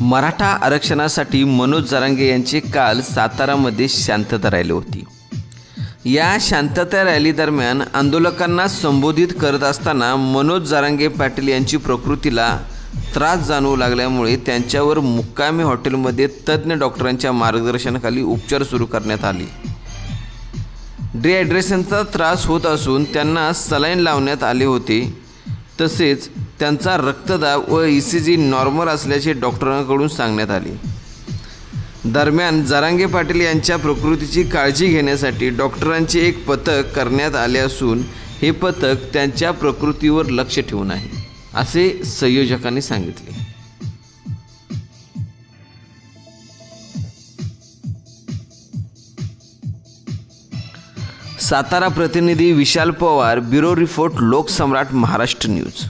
मराठा आरक्षणासाठी मनोज जरांगे यांची काल सातारामध्ये शांतता रॅली होती. या शांतता रॅली दरम्यान आंदोलकांना संबोधित करत असताना मनोज जरांगे पाटील यांची प्रकृतीला त्रास जाणवू लागल्यामुळे त्यांच्यावर मुक्कामी हॉटेलमध्ये तज्ज्ञ डॉक्टरांच्या मार्गदर्शनाखाली उपचार सुरू करण्यात आले. डिहायड्रेशनचा त्रास होत असून त्यांना सलाईन लावण्यात आले होते. तसेच त्यांचा रक्तदाब व ई सी जी नॉर्मल असल्याचे डॉक्टरांकडून सांगण्यात आले. दरम्यान जरांगे पाटील यांच्या प्रकृतीची काळजी घेण्यासाठी डॉक्टरांचे एक पथक करण्यात आले असून हे पथक त्यांच्या प्रकृतीवर लक्ष ठेवून आहे असे संयोजकांनी सांगितले. सातारा प्रतिनिधी Vishal Pawar bureau report Loksamrat Maharashtra news.